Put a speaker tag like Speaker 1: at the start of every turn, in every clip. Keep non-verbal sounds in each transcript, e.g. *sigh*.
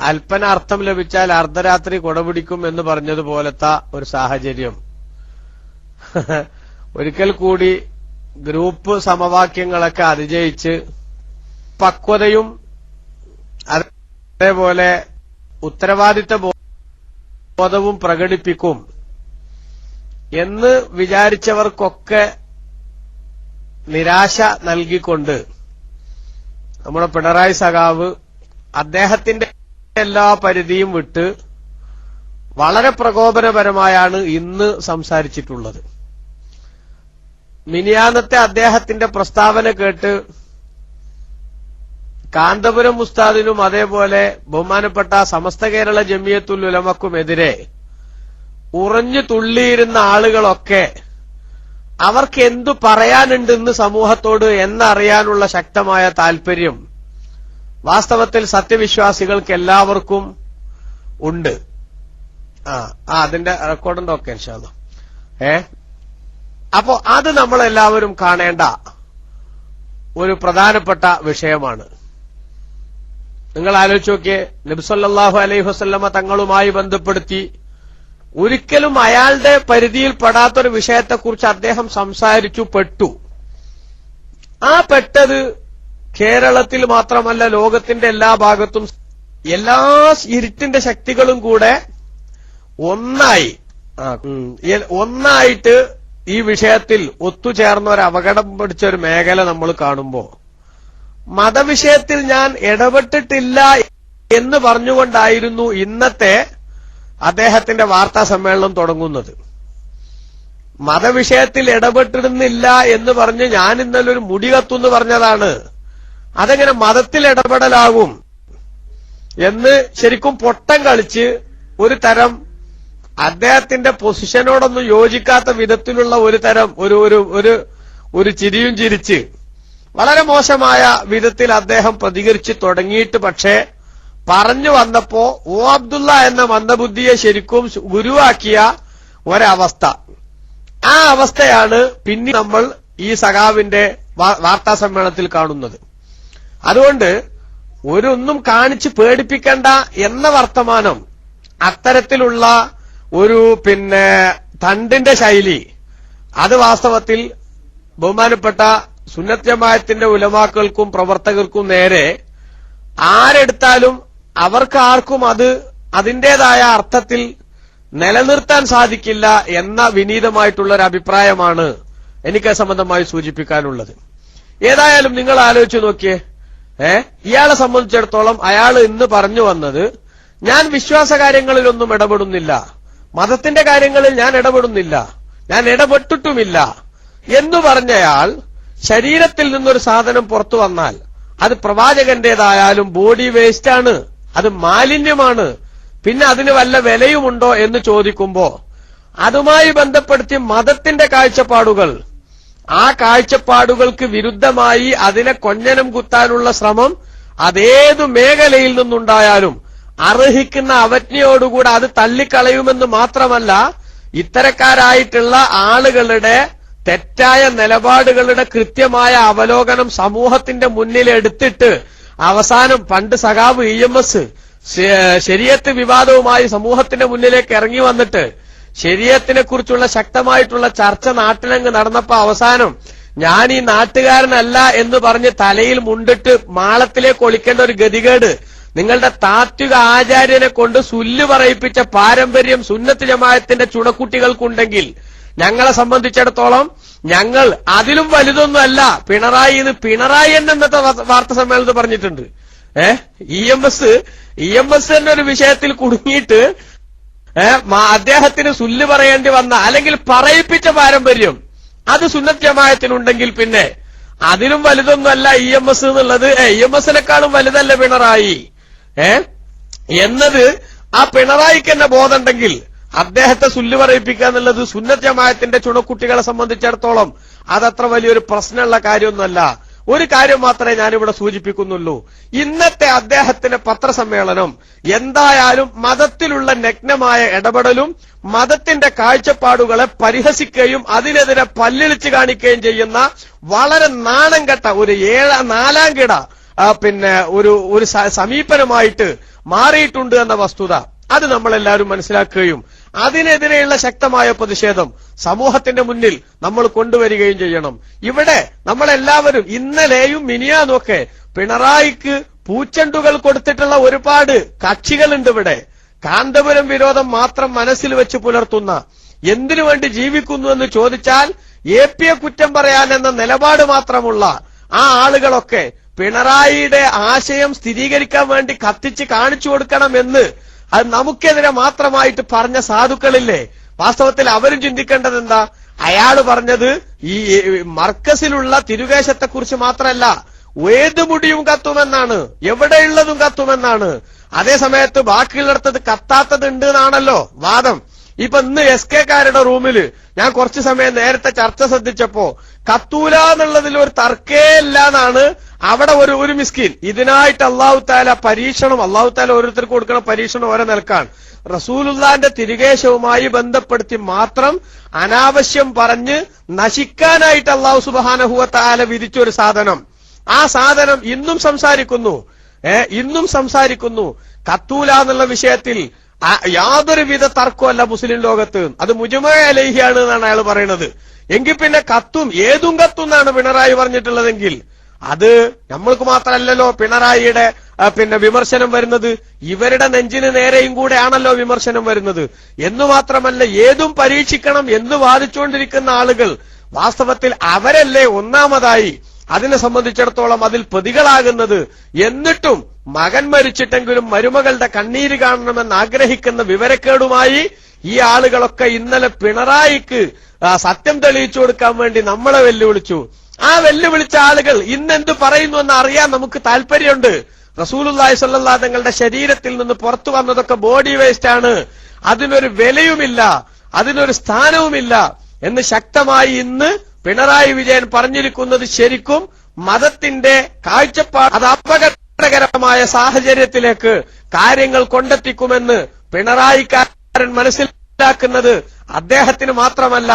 Speaker 1: അല്പന അർത്ഥം ലഭിച്ചാൽ അർദ്ധരാത്രി കുടപിടിക്കും എന്ന് പറഞ്ഞതുപോലത്തെ ഒരു സാഹചര്യം. *laughs* ഒരിക്കൽ കൂടി ഗ്രൂപ്പ് സമവാക്യങ്ങളൊക്കെ അതിജയിച്ച് പക്വതയും അതേപോലെ ഉത്തരവാദിത്ത ബോധവും പ്രകടിപ്പിക്കും എന്ന് വിചാരിച്ചവർക്കൊക്കെ നിരാശ നൽകിക്കൊണ്ട് നമ്മുടെ പിണറായി സഖാവ് അദ്ദേഹത്തിന്റെ എല്ലാ പരിധിയും വിട്ട് വളരെ പ്രകോപനപരമായാണ് ഇന്ന് സംസാരിച്ചിട്ടുള്ളത്. മിനിയാന്നത്തെ അദ്ദേഹത്തിന്റെ പ്രസ്താവന കേട്ട് കാന്തപുരം ഉസ്താദിനും അതേപോലെ ബഹുമാനപ്പെട്ട സമസ്ത കേരള ജമിയത്തുൽ ഉലമക്കുമെതിരെ ഉറഞ്ഞു തുള്ളിയിരുന്ന ആളുകളൊക്കെ അവർക്ക് എന്തു പറയാനുണ്ടെന്ന് സമൂഹത്തോട് എന്നറിയാനുള്ള ശക്തമായ താല്പര്യം വാസ്തവത്തിൽ സത്യവിശ്വാസികൾക്ക് എല്ലാവർക്കും ഉണ്ട്. ആ അതിന്റെ റെക്കോർഡുണ്ട് ഓക്കെ ഇൻഷാല്ല ഏ? അപ്പോ അത് നമ്മൾ എല്ലാവരും കാണേണ്ട ഒരു പ്രധാനപ്പെട്ട വിഷയമാണ്. നിങ്ങൾ ആലോചിച്ച് നോക്കിയേ നബ്സല്ലാഹു അലൈഹി വസ്ല്ലമ്മ തങ്ങളുമായി ബന്ധപ്പെടുത്തി ഒരിക്കലും അയാളുടെ പരിധിയിൽ പെടാത്തൊരു വിഷയത്തെക്കുറിച്ച് അദ്ദേഹം സംസാരിച്ചു പെട്ടു. ആ പെട്ടത് കേരളത്തിൽ മാത്രമല്ല ലോകത്തിന്റെ എല്ലാ ഭാഗത്തും എല്ലാ ഇരുട്ടിന്റെ ശക്തികളും കൂടെ ഒന്നായി. ഒന്നായിട്ട് ഈ വിഷയത്തിൽ ഒത്തുചേർന്ന ഒരു അപകടം പിടിച്ച ഒരു മേഖല നമ്മൾ കാണുമ്പോ മതവിഷയത്തിൽ ഞാൻ ഇടപെട്ടിട്ടില്ല എന്ന് പറഞ്ഞുകൊണ്ടായിരുന്നു ഇന്നത്തെ അദ്ദേഹത്തിന്റെ വാർത്താ സമ്മേളനം തുടങ്ങുന്നത്. മതവിഷയത്തിൽ ഇടപെട്ടിരുന്നില്ല എന്ന് പറഞ്ഞ് ഞാൻ ഇന്നലെ ഒരു മുടി കത്തുന്ന് പറഞ്ഞതാണ്. അതെങ്ങനെ മതത്തിൽ ഇടപെടലാകും എന്ന് ശരിക്കും പൊട്ടം കളിച്ച് ഒരു തരം അദ്ദേഹത്തിന്റെ പൊസിഷനോടൊന്നും യോജിക്കാത്ത വിധത്തിലുള്ള ഒരു തരം ഒരു ഒരു ഒരു ഒരു ചിരിയും ചിരിച്ച് വളരെ മോശമായ വിധത്തിൽ അദ്ദേഹം പ്രതികരിച്ചു തുടങ്ങിയിട്ട് പക്ഷേ പറഞ്ഞു വന്നപ്പോ ഓ അബ്ദുള്ള എന്ന മന്ദബുദ്ധിയെ ശരിക്കും ഗുരുവാക്കിയ ഒരവസ്ഥ. ആ അവസ്ഥയാണ് പിന്നെ നമ്മൾ ഈ സഖാവിന്റെ വാർത്താ സമ്മേളനത്തിൽ കാണുന്നത്. അതുകൊണ്ട് ഒരൊന്നും കാണിച്ച് പേടിപ്പിക്കണ്ട എന്ന വർത്തമാനം അത്തരത്തിലുള്ള ഒരു പിന്നെ തണ്ടിന്റെ ശൈലി അത് വാസ്തവത്തിൽ ബഹുമാനപ്പെട്ട സുന്നത്ത് ജമാഅത്തിന്റെ ഉലമാക്കൾക്കും പ്രവർത്തകർക്കും നേരെ ആരെടുത്താലും അവർക്ക് ആർക്കും അത് അതിന്റേതായ അർത്ഥത്തിൽ നിലനിർത്താൻ സാധിക്കില്ല എന്ന വിനീതമായിട്ടുള്ള ഒരു അഭിപ്രായമാണ് എനിക്ക് സംബന്ധമായി സൂചിപ്പിക്കാനുള്ളത്. ഏതായാലും നിങ്ങൾ ആലോചിച്ച് നോക്കിയേ. ഏ? ഇയാളെ സംബന്ധിച്ചിടത്തോളം അയാൾ ഇന്ന് പറഞ്ഞു വന്നത് ഞാൻ വിശ്വാസ കാര്യങ്ങളിലൊന്നും ഇടപെടുന്നില്ല. മതത്തിന്റെ കാര്യങ്ങളിൽ ഞാൻ ഇടപെടുന്നില്ല. ഞാൻ ഇടപെട്ടിട്ടുമില്ല. എന്ന് പറഞ്ഞയാൾ ശരീരത്തിൽ നിന്നൊരു സാധനം പുറത്തു വന്നാൽ അത് പ്രവാചകന്റേതായാലും ബോഡി വേസ്റ്റ് ആണ്. അത് മാലിന്യമാണ്. പിന്നെ അതിന് വല്ല വിലയുമുണ്ടോ എന്ന് ചോദിക്കുമ്പോ അതുമായി ബന്ധപ്പെടുത്തി മതത്തിന്റെ കാഴ്ചപ്പാടുകൾ ആ കാഴ്ചപ്പാടുകൾക്ക് വിരുദ്ധമായി അതിനെ കൊഞ്ഞനം കുത്താനുള്ള ശ്രമം അതേതു മേഖലയിൽ നിന്നുണ്ടായാലും അർഹിക്കുന്ന അവജ്ഞയോടുകൂടെ അത് തള്ളിക്കളയുമെന്ന് മാത്രമല്ല ഇത്തരക്കാരായിട്ടുള്ള ആളുകളുടെ തെറ്റായ നിലപാടുകളുടെ കൃത്യമായ അവലോകനം സമൂഹത്തിന്റെ മുന്നിൽ എടുത്തിട്ട് അവസാനം പണ്ട് സഖാവ് ഇ എം എസ് ശരിയത്ത് വിവാദവുമായി സമൂഹത്തിന്റെ മുന്നിലേക്ക് ഇറങ്ങി വന്നിട്ട് ശരീരത്തിനെ കുറിച്ചുള്ള ശക്തമായിട്ടുള്ള ചർച്ച നാട്ടിലങ്ങ് നടന്നപ്പോ അവസാനം ഞാൻ ഈ നാട്ടുകാരനല്ല എന്ന് പറഞ്ഞ് തലയിൽ മുണ്ടിട്ട് മാളത്തിലേക്ക് ഒളിക്കേണ്ട ഒരു ഗതികേട്. നിങ്ങളുടെ താത്വിക ആചാര്യനെ കൊണ്ട് സുല്ല് പറയിപ്പിച്ച പാരമ്പര്യം സുന്നത്ത് ജമായത്തിന്റെ ചുണക്കുട്ടികൾക്കുണ്ടെങ്കിൽ ഞങ്ങളെ സംബന്ധിച്ചിടത്തോളം ഞങ്ങൾ അതിലും വലുതൊന്നുമല്ല. പിണറായി ഇത് പിണറായി എന്ന് ഇന്നത്തെ വാർത്ത- സമ്മേളനത്തിൽ പറഞ്ഞിട്ടുണ്ട്. ഏ? E M S E M S എന്നൊരു വിഷയത്തിൽ കുടുങ്ങിയിട്ട് അദ്ദേഹത്തിന് സുല്ല് പറയേണ്ടി വന്ന അല്ലെങ്കിൽ പറയിപ്പിച്ച പാരമ്പര്യം അത് സുന്നത്ത് ജമായത്തിനുണ്ടെങ്കിൽ പിന്നെ അതിലും വലുതൊന്നുമല്ല ഇ എം എസ് എന്നുള്ളത്. ഇ എം എസിനെക്കാളും വലുതല്ല പിണറായി. ഏ എന്നത് ആ പിണറായിക്ക് തന്നെ ബോധമുണ്ടെങ്കിൽ അദ്ദേഹത്തെ സുല്ല് പറയിപ്പിക്കുക എന്നുള്ളത് സുന്നത്ത് ജമായത്തിന്റെ ചുണക്കുട്ടികളെ സംബന്ധിച്ചിടത്തോളം അതത്ര വലിയൊരു പ്രശ്നമുള്ള കാര്യമൊന്നുമല്ല. ഒരു കാര്യം മാത്രമേ ഞാനിവിടെ സൂചിപ്പിക്കുന്നുള്ളൂ. ഇന്നത്തെ അദ്ദേഹത്തിന്റെ പത്രസമ്മേളനം എന്തായാലും മതത്തിലുള്ള നഗ്നമായ ഇടപെടലും മതത്തിന്റെ കാഴ്ചപ്പാടുകളെ പരിഹസിക്കുകയും അതിനെതിരെ പല്ലിളിച്ച് കാണിക്കുകയും ചെയ്യുന്ന വളരെ നാണം കെട്ട ഒരു ഏഴ നാലാം കിട പിന്നെ ഒരു ഒരു സമീപനമായിട്ട് മാറിയിട്ടുണ്ട് എന്ന വസ്തുത. അത് നമ്മളെല്ലാവരും മനസ്സിലാക്കുകയും അതിനെതിരെയുള്ള ശക്തമായ പ്രതിഷേധം സമൂഹത്തിന്റെ മുന്നിൽ നമ്മൾ കൊണ്ടുവരികയും ചെയ്യണം. ഇവിടെ നമ്മളെല്ലാവരും ഇന്നലെയും മിനിയാന്നൊക്കെ പിണറായിക്ക് പൂച്ചണ്ടുകൾ കൊടുത്തിട്ടുള്ള ഒരുപാട് കക്ഷികളുണ്ട് ഇവിടെ. കാന്തപുരം വിരോധം മാത്രം മനസ്സിൽ വെച്ച് പുലർത്തുന്ന എന്തിനു വേണ്ടി ജീവിക്കുന്നു എന്ന് ചോദിച്ചാൽ എ പിയെ കുറ്റം പറയാൻ എന്ന നിലപാട് മാത്രമുള്ള ആ ആളുകളൊക്കെ പിണറായിയുടെ ആശയം സ്ഥിരീകരിക്കാൻ വേണ്ടി കത്തിച്ച് കാണിച്ചു കൊടുക്കണമെന്ന് അത് നമുക്കെതിരെ മാത്രമായിട്ട് പറഞ്ഞ സാധുക്കളില്ലേ? വാസ്തവത്തിൽ അവരും ചിന്തിക്കേണ്ടത് എന്താ? അയാൾ പറഞ്ഞത് ഈ മർക്കസിലുള്ള തിരുവേശത്തെക്കുറിച്ച് മാത്രമല്ല ഏത് മുടിയും കത്തുമെന്നാണ് എവിടെയുള്ളതും കത്തുമെന്നാണ്. അതേ സമയത്ത് ബാക്കിയുള്ളിടത്തത് കത്താത്തതുണ്ട് എന്നാണല്ലോ വാദം. ഇപ്പൊ ഇന്ന് എസ് കെ കാരുടെ റൂമിൽ ഞാൻ കുറച്ച് സമയം നേരത്തെ ചർച്ച ശ്രദ്ധിച്ചപ്പോ കത്തൂല എന്നുള്ളതിൽ ഒരു തർക്കേ ഇല്ല എന്നാണ് അവിടെ ഒരു ഒരു മിസ്കിൻ. ഇതിനായിട്ട് അള്ളാഹു താല പരീക്ഷണം അള്ളാഹു താല ഓരോരുത്തർക്ക് കൊടുക്കുന്ന പരീക്ഷണം ഓരോ നിലക്കാണ്. റസൂലുല്ലാന്റെ തിരികേശവുമായി ബന്ധപ്പെടുത്തി മാത്രം അനാവശ്യം പറഞ്ഞ് നശിക്കാനായിട്ട് അള്ളാഹു സുബാനഹുവ താല വിധിച്ചൊരു സാധനം. ആ സാധനം ഇന്നും സംസാരിക്കുന്നു. ഇന്നും സംസാരിക്കുന്നു. കത്തൂല എന്നുള്ള വിഷയത്തിൽ യാതൊരുവിധ തർക്കമല്ല മുസ്ലിം ലോകത്ത്. അത് മുജമ അലേഹിയാണ് എന്നാണ് അയാൾ പറയുന്നത്. എങ്കിൽ പിന്നെ കത്തും ഏതും കത്തും എന്നാണ് പിണറായി പറഞ്ഞിട്ടുള്ളതെങ്കിൽ. അത് നമ്മൾക്ക് മാത്രമല്ലല്ലോ പിണറായിയുടെ പിന്നെ വിമർശനം വരുന്നത്. ഇവരുടെ നെഞ്ചിന് നേരെയും കൂടെയാണല്ലോ വിമർശനം വരുന്നത്. എന്നു മാത്രമല്ല ഏതും പരീക്ഷിക്കണം എന്ന് വാദിച്ചുകൊണ്ടിരിക്കുന്ന ആളുകൾ വാസ്തവത്തിൽ അവരല്ലേ ഒന്നാമതായി അതിനെ സംബന്ധിച്ചിടത്തോളം അതിൽ പ്രതികളാകുന്നത്. എന്നിട്ടും മകൻ മരിച്ചിട്ടെങ്കിലും മരുമകളുടെ കണ്ണീര് കാണണമെന്ന് ആഗ്രഹിക്കുന്ന വിവരക്കേടുമായി ഈ ആളുകളൊക്കെ ഇന്നലെ പിണറായിക്ക് സത്യം തെളിയിച്ചു കൊടുക്കാൻ വേണ്ടി നമ്മളെ വെല്ലുവിളിച്ചു. ആ വെല്ലുവിളിച്ച ആളുകൾ ഇന്നെന്ത് പറയുന്നു എന്ന് അറിയാൻ നമുക്ക് താല്പര്യമുണ്ട്. റസൂലുള്ളാഹി സല്ലാ തങ്ങളുടെ ശരീരത്തിൽ നിന്ന് പുറത്തു വന്നതൊക്കെ ബോഡി വേസ്റ്റ് ആണ്. അതിനൊരു വിലയുമില്ല. അതിനൊരു സ്ഥാനവുമില്ല. എന്ന് ശക്തമായി ഇന്ന് പിണറായി വിജയൻ പറഞ്ഞിരിക്കുന്നത് ശരിക്കും മതത്തിന്റെ കാഴ്ചപ്പാട് അത് അപകടകരമായ സാഹചര്യത്തിലേക്ക് കാര്യങ്ങൾ കൊണ്ടെത്തിക്കുമെന്ന് പിണറായിക്കാരൻ മനസ്സിലാക്കുന്നത് അദ്ദേഹത്തിന് മാത്രമല്ല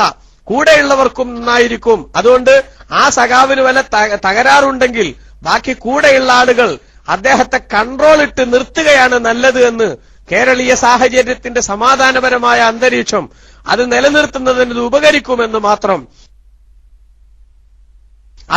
Speaker 1: കൂടെയുള്ളവർക്കും നന്നായിരിക്കും. അതുകൊണ്ട് ആ സഖാവിന് വല്ല തകരാറുണ്ടെങ്കിൽ ബാക്കി കൂടെയുള്ള ആളുകൾ അദ്ദേഹത്തെ കൺട്രോൾ ഇട്ട് നിർത്തുകയാണ് നല്ലത് എന്ന് കേരളീയ സാഹചര്യത്തിന്റെ സമാധാനപരമായ അന്തരീക്ഷം അത് നിലനിർത്തുന്നതിന് ഉപകരിക്കുമെന്ന് മാത്രം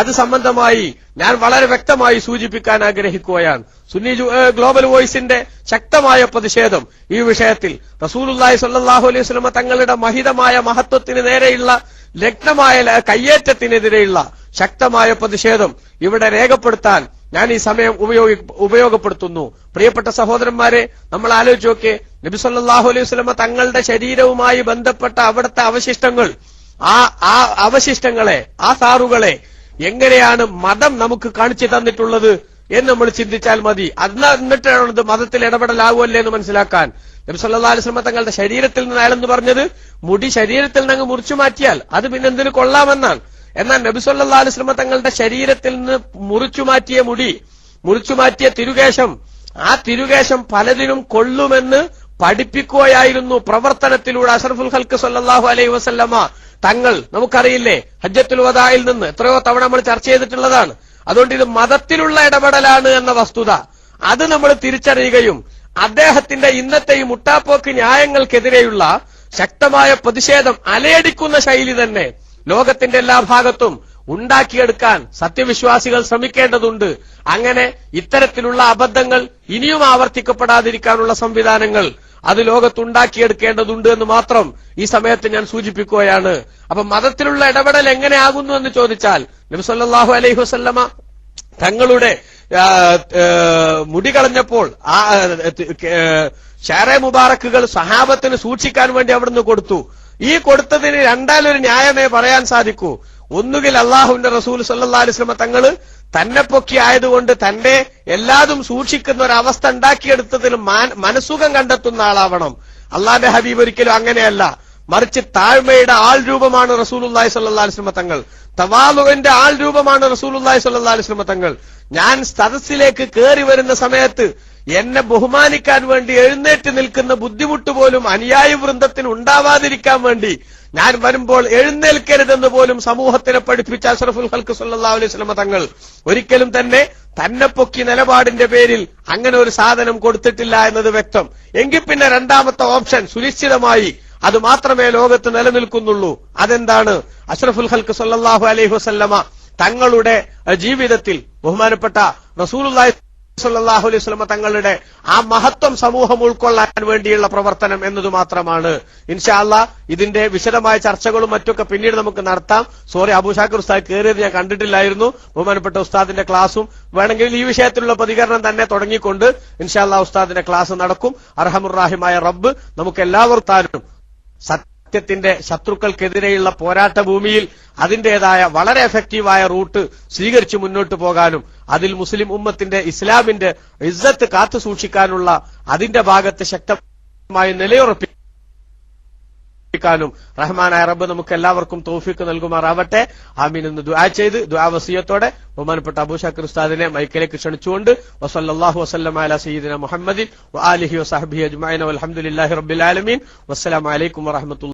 Speaker 1: അത് സംബന്ധമായി ഞാൻ വളരെ വ്യക്തമായി സൂചിപ്പിക്കാൻ ആഗ്രഹിക്കുകയാണ്. സുന്നി ഗ്ലോബൽ വോയിസിന്റെ ശക്തമായ പ്രതിഷേധം ഈ വിഷയത്തിൽ റസൂലുള്ളാഹി സല്ലാഹു അലൈഹി സ്വലമ തങ്ങളുടെ മഹിതമായ മഹത്വത്തിന് നേരെയുള്ള ലഗ്നമായ കയ്യേറ്റത്തിനെതിരെയുള്ള ശക്തമായ പ്രതിഷേധം ഇവിടെ രേഖപ്പെടുത്താൻ ഞാൻ ഈ സമയം ഉപയോഗി ഉപയോഗപ്പെടുത്തുന്നു. പ്രിയപ്പെട്ട സഹോദരന്മാരെ നമ്മൾ ആലോചിച്ച് നോക്കെ നബി സല്ലാഹു അലൈഹി സ്വലമ തങ്ങളുടെ ശരീരവുമായി ബന്ധപ്പെട്ട അവിടുത്തെ അവശിഷ്ടങ്ങൾ ആ ആ അവശിഷ്ടങ്ങളെ ആ സാറുകളെ എങ്ങനെയാണ് മതം നമുക്ക് കാണിച്ചു തന്നിട്ടുള്ളത് എന്ന് നമ്മൾ ചിന്തിച്ചാൽ മതി. അന്ന് എന്നിട്ടാണ് മതത്തിൽ ഇടപെടലാവുമല്ലേ എന്ന് മനസ്സിലാക്കാൻ. നബി സല്ലല്ലാഹു അലൈഹി വസല്ലമ തങ്ങളുടെ ശരീരത്തിൽ നിന്ന് അയാളെന്ന് പറഞ്ഞത്? മുടി ശരീരത്തിൽ നിന്ന് അങ്ങ് മുറിച്ചു മാറ്റിയാൽ അത് പിന്നെ എന്തിനു കൊള്ളാമെന്നാണ്. എന്നാൽ നബി സല്ലല്ലാഹു അലൈഹി വസല്ലമ തങ്ങളുടെ ശരീരത്തിൽ നിന്ന് മുറിച്ചു മാറ്റിയ മുടി മുറിച്ചു മാറ്റിയ തിരുകേശം ആ തിരുകേശം പലതിനും കൊള്ളുമെന്ന് പഠിപ്പിക്കുകയായിരുന്നു പ്രവർത്തനത്തിലൂടെ അഷറഫുൽ ഹൽക്ക് സല്ലാഹു അലൈഹി വസല്ലമ. തങ്ങൾ നമുക്കറിയില്ലേ ഹജ്ജത്തുൽ വദായിൽ നിന്ന് എത്രയോ തവണ നമ്മൾ ചർച്ച ചെയ്തിട്ടുള്ളതാണ്. അതുകൊണ്ട് ഇത് മതത്തിലുള്ള ഇടപെടലാണ് എന്ന വസ്തുത. അത് നമ്മൾ തിരിച്ചറിയുകയും അദ്ദേഹത്തിന്റെ ഇന്നത്തെ ഈ മുട്ടാപ്പോക്ക് ന്യായങ്ങൾക്കെതിരെയുള്ള ശക്തമായ പ്രതിഷേധം അലയടിക്കുന്ന ശൈലി തന്നെ ലോകത്തിന്റെ എല്ലാ ഭാഗത്തും ഉണ്ടാക്കിയെടുക്കാൻ സത്യവിശ്വാസികൾ ശ്രമിക്കേണ്ടതുണ്ട്. അങ്ങനെ ഇത്തരത്തിലുള്ള അബദ്ധങ്ങൾ ഇനിയും ആവർത്തിക്കപ്പെടാതിരിക്കാനുള്ള സംവിധാനങ്ങൾ അത് ലോകത്തുണ്ടാക്കിയെടുക്കേണ്ടതുണ്ട് എന്ന് മാത്രം ഈ സമയത്ത് ഞാൻ സൂചിപ്പിക്കുകയാണ്. അപ്പൊ മതത്തിലുള്ള ഇടപെടൽ എങ്ങനെയാകുന്നു എന്ന് ചോദിച്ചാൽ നബിസല്ലാഹു അലൈഹി വസല്ലമ തങ്ങളുടെ മുടി കളഞ്ഞപ്പോൾ ആ ഷാറെ മുബാറക്കുകൾ സഹാബത്തിന് സൂക്ഷിക്കാൻ വേണ്ടി അവിടുന്ന് കൊടുത്തു. ഈ കൊടുത്തതിന് രണ്ടാലൊരു ന്യായമേ പറയാൻ സാധിക്കൂ. ഒന്നുകിൽ അള്ളാഹുവിന്റെ റസൂൽ സല്ലാ അലിസ്ലമ തങ്ങൾ തന്നെ പൊക്കി ആയതുകൊണ്ട് തന്റെ എല്ലാതും സൂക്ഷിക്കുന്ന ഒരു അവസ്ഥ ഉണ്ടാക്കിയെടുത്തതിൽ മനസുഖം കണ്ടെത്തുന്ന ആളാവണം. അള്ളാന്റെ ഹബീബ് ഒരിക്കലും അങ്ങനെയല്ല. മറിച്ച് താഴ്മയുടെ ആൾ രൂപമാണ് റസൂലുല്ലാഹി സ്വല്ലല്ലാഹി അലൈഹി വസല്ലം തങ്ങൾ. തവാലുവിന്റെ ആൾ രൂപമാണ് റസൂലുല്ലാഹി സ്വല്ലല്ലാഹി അലൈഹി വസല്ലം തങ്ങൾ. ഞാൻ സദസ്സിലേക്ക് കയറി വരുന്ന സമയത്ത് എന്നെ ബഹുമാനിക്കാൻ വേണ്ടി എഴുന്നേറ്റ് നിൽക്കുന്ന ബുദ്ധിമുട്ട് പോലും അനുയായി വൃന്ദത്തിന് ഉണ്ടാവാതിരിക്കാൻ വേണ്ടി ഞാൻ വരുമ്പോൾ എഴുന്നേൽക്കരുതെന്ന് പോലും സമൂഹത്തിനെ പഠിപ്പിച്ച അഷറഫുൽ ഹൽക്ക് സല്ലാ അലൈഹി വസല്ലമ തങ്ങൾ ഒരിക്കലും തന്നെ തന്നെ പൊക്കി നിലപാടിന്റെ പേരിൽ അങ്ങനെ ഒരു സാധനം കൊടുത്തിട്ടില്ല എന്നത് വ്യക്തം. എങ്കിൽ പിന്നെ രണ്ടാമത്തെ ഓപ്ഷൻ സുനിശ്ചിതമായി അത് മാത്രമേ ലോകത്ത് നിലനിൽക്കുന്നുള്ളൂ. അതെന്താണ്? അഷ്റഫുൽ ഹൽക്ക് സല്ലാഹു അലൈഹി വസല്ലമ തങ്ങളുടെ ജീവിതത്തിൽ ബഹുമാനപ്പെട്ട റസൂലുള്ളാഹി സല്ലല്ലാഹു അലൈഹി വസല്ലമ തങ്ങളുടെ ആ മഹത്വം സമൂഹം ഉൾക്കൊള്ളാൻ വേണ്ടിയുള്ള പ്രവർത്തനം എന്നത് മാത്രമാണ്. ഇൻഷാല്ല ഇതിന്റെ വിശദമായ ചർച്ചകളും മറ്റൊക്കെ പിന്നീട് നമുക്ക് നടത്താം. സോറി അബൂഷാക്കർ ഉസ്താദ് കയറിയത് ഞാൻ കണ്ടിട്ടില്ലായിരുന്നു. ബഹുമാനപ്പെട്ട ഉസ്താദിന്റെ ക്ലാസും വേണമെങ്കിൽ ഈ വിഷയത്തിലുള്ള പ്രതികരണം തന്നെ തുടങ്ങിക്കൊണ്ട് ഇൻഷാല്ല ഉസ്താദിന്റെ ക്ലാസ് നടക്കും. അർഹമുറാഹിമായ റബ്ബ് നമുക്ക് എല്ലാവർക്കും സത്യത്തിന്റെ ശത്രുക്കൾക്കെതിരെയുള്ള പോരാട്ട ഭൂമിയിൽ അതിന്റേതായ വളരെ എഫക്റ്റീവായ റൂട്ട് സ്വീകരിച്ച് മുന്നോട്ട് പോകാനും അതിൽ മുസ്ലിം ഉമ്മത്തിന്റെ ഇസ്ലാമിന്റെ ഇസ്സത്ത് കാത്തു സൂക്ഷിക്കാനുള്ള അതിന്റെ ഭാഗത്ത് ശക്തമായി നിലയുറപ്പിക്കാനും റഹ്മാനായ റബ്ബ് നമുക്ക് എല്ലാവർക്കും തോഫിക്ക് നൽകുമാറാവട്ടെ. ആമീൻ എന്ന് ദുആ ചെയ്ത് ദുആ വസിയത്തോടെ ബഹുമാനപ്പെട്ട അബൂഷാക്കർ ഉസ്താദിനെ മൈക്കിലേക്ക് ക്ഷണിച്ചുകൊണ്ട് വസല്ലല്ലാഹു വസല്ലമ സീദിന മുഹമ്മദിൻ വആലിഹി വസഹബി അജ്മൈൻ വൽഹംദുലില്ലാഹി റബ്ബിൽ ആലമീൻ. വസ്സലാമു അലൈക്കും വറഹ്മത്തുള്ളാഹി